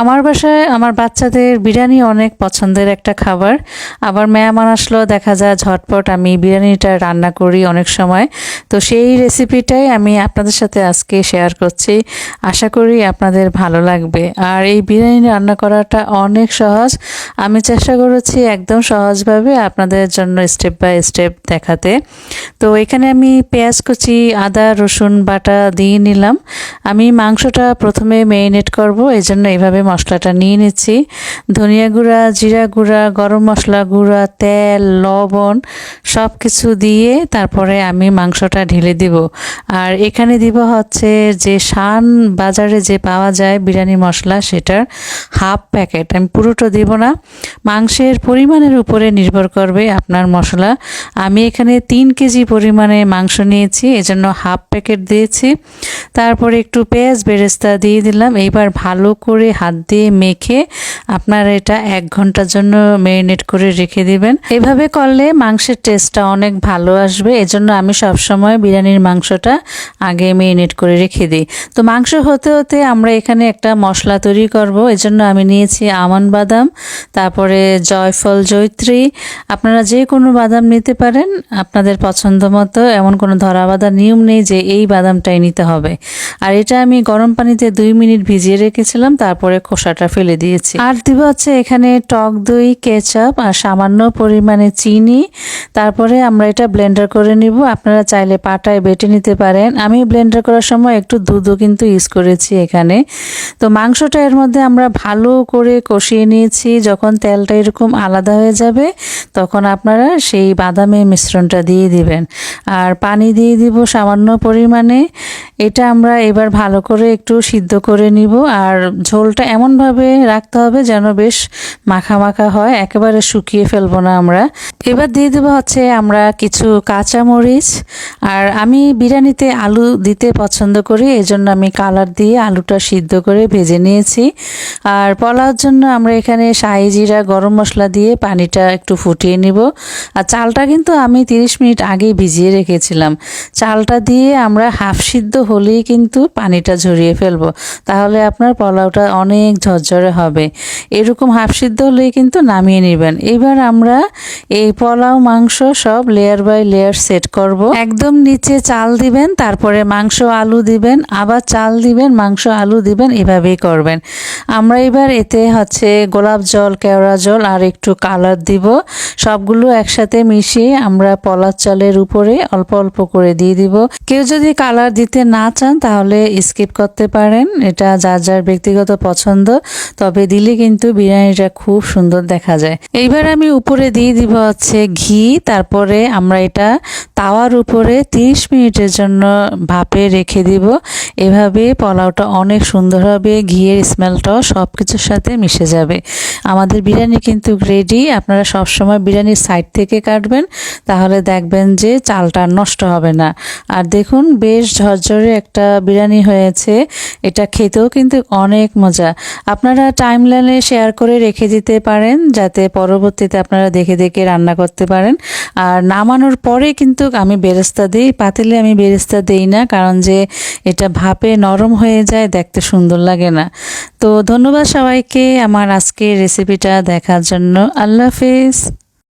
আমার বাসায় আমার বাচ্চাদের বিরিয়ানি অনেক পছন্দের একটা খাবার। আবার মেহমান আসলেও দেখা যায় ঝটপট আমি বিরিয়ানিটা রান্না করি অনেক সময়। তো সেই রেসিপিটাই আমি আপনাদের সাথে আজকে শেয়ার করছি। আশা করি আপনাদের ভালো লাগবে। আর এই বিরিয়ানি রান্না করাটা অনেক সহজ। আমি চেষ্টা করেছি একদম সহজভাবে আপনাদের জন্য স্টেপ বাই স্টেপ দেখাতে। তো এখানে আমি পেঁয়াজ কুচি, আদা, রসুন, বাটা দিয়ে নিলাম। আমি মাংসটা প্রথমে মেরিনেট করব। এই জন্য এইভাবে মশলাটা নিয়ে নিচ্ছি। ধনিয়া গুঁড়া, জিরা গুঁড়া, গরম মশলা গুঁড়া, তেল, লবণ সব কিছু দিয়ে তারপরে আমি মাংসটা ঢেলে দিব। আর এখানে দিব হচ্ছে যে শান বাজারে যে পাওয়া যায় বিরিয়ানি মশলা সেটার হাফ প্যাকেট। আমি পুরোটা দিব না। মাংসের পরিমাণের উপরে নির্ভর করবে আপনার মশলা। আমি এখানে তিন কেজি পরিমাণে মাংস নিয়েছি, এজন্য হাফ প্যাকেট দিয়েছি। তারপরে একটু পেঁয়াজ বেরেস্তা দিয়ে দিলাম। এইবার ভালো করে হাত দিয়ে মেখে আপনারা এটা এক ঘণ্টার জন্য মেরিনেট করে রেখে দিবেন। এভাবে করলে মাংসের টেস্টটা অনেক ভালো আসবে। এজন্য আমি সবসময় বিরিয়ানির মাংসটা আগে মেরিনেট করে রেখে দিই। তো মাংস হতে হতে আমরা এখানে একটা মশলা তৈরি করব। এজন্য আমি নিয়েছি আমন বাদাম, তারপরে জয়ফল জৈত্রী আপনারা যে কোনো বাদাম নিতে পারেন। আপনাদের পছন্দ মতো এমন কোনো ধরা বাঁধা নিয়ম নেই যে এই বাদামটাই নিতে হবে। আর এটা আমি গরম পানিতে দুই মিনিট ভিজিয়ে রেখেছিলাম। তারপরে খোসাটা ফেলে দিয়েছি। আর দিব হচ্ছে এখানে টক দই, কেচাপ আর সামান্য পরিমাণে চিনি। তারপরে আমরা এটা ব্লেন্ডার করে নিব। আপনারা চাইলে পাটায় বেটে নিতে পারেন। আমি ব্লেন্ডার করার সময় একটু দুধও কিন্তু ইউজ করেছি এখানে। তো মাংসটা এর মধ্যে আমরা ভালো করে কষিয়ে নিয়েছি। যখন তেলটা এরকম আলাদা হয়ে যাবে, তখন আপনারা সেই বাদামের মিশ্রণটা দিয়ে দিবেন। আর পানি দিয়ে দিব সামান্য পরিমাণে। এটা আমরা এবার ভালো করে একটু সিদ্ধ করে নিব। আর ঝোলটা এমনভাবে রাখতে হবে যেন বেশ মাখা মাখা হয়, একেবারে শুকিয়ে ফেলব না আমরা। এবার দিয়ে দেবো হচ্ছে আমরা কিছু কাঁচা মরিচ আর আমি বিরিয়ানিতে আলু দিতে পছন্দ করি, এজন্য আমি কালার দিয়ে আলুটা সিদ্ধ করে ভেজে নিয়েছি। আর পোলাওর জন্য আমরা এখানে শাহি জিরা গরম মশলা দিয়ে পানিটা একটু ফুটিয়ে নিব। আর চালটা কিন্তু আমি তিরিশ মিনিট আগেই ভিজিয়ে রেখেছিলাম। চালটা দিয়ে আমরা হাফ সিদ্ধ হলেই কিন্তু পানিটা ঝরিয়ে ফেলব। তাহলে আপনার পোলাওটা অনেক ঝরঝরে হবে। এরকম হাফ সিদ্ধ হলেই কিন্তু নামিয়ে নেবেন। এবার আমরা এই পোলাও, মাংস সব লেয়ার বাই লেয়ার সেট করব। একদম নিচে চাল দিবেন, তারপরে মাংস আলু দিবেন, আবার চাল দিবেন, মাংস আলু দিবেন, এভাবেই করবেন। আমরা এবার এতে হচ্ছে গোলাপ জল, কেওড়া জল আর একটু কালার দিব। সবগুলো একসাথে মিশিয়ে আমরা পলার চালের উপরে অল্প অল্প করে দিয়ে দিব। কেউ যদি কালার দিতে না চান তাহলে স্কিপ করতে পারেন। এটা যার যার ব্যক্তিগত পছন্দ, তবে দিলে কিন্তু বিরিয়ানিটা খুব সুন্দর দেখা যায়। এইবার আমি উপরে দিয়ে দিব হচ্ছে ঘি, তারপরে আমরা এটা তাওয়ার উপরে 30 মিনিটের জন্য ভাপে রেখে দিব। এভাবে পোলাওটা অনেক সুন্দর হবে, ঘিয়ের স্মেলটাও সব কিছুর সাথে মিশে যাবে। আমাদের বিরিয়ানি কিন্তু রেডি আপনারা সবসময় বিরিয়ানির সাইড থেকে কাটবেন, তাহলে দেখবেন যে চালটা নষ্ট হবে না। আর দেখুন, বেশ ঝরঝরে একটা বিরিয়ানি হয়েছে, এটা খেতেও কিন্তু অনেক মজা। আপনারা টাইম লাইনে শেয়ার করে রেখে দিতে পারেন, যাতে পরবর্তীতে আপনারা দেখে দেখে রান্না করতে পারেন। আর নামানোর পরে কিন্তু আমি বেরেস্তা দিই, পাতিলে আমি বেরেস্তা দিই না, কারণ যে এটা ভাপে নরম হয়ে যায়, দেখতে সুন্দর লাগে না। তো ধন্যবাদ সবাইকে আমার আজকের রেসিপিটা দেখার জন্য। আল্লাহ হাফিজ।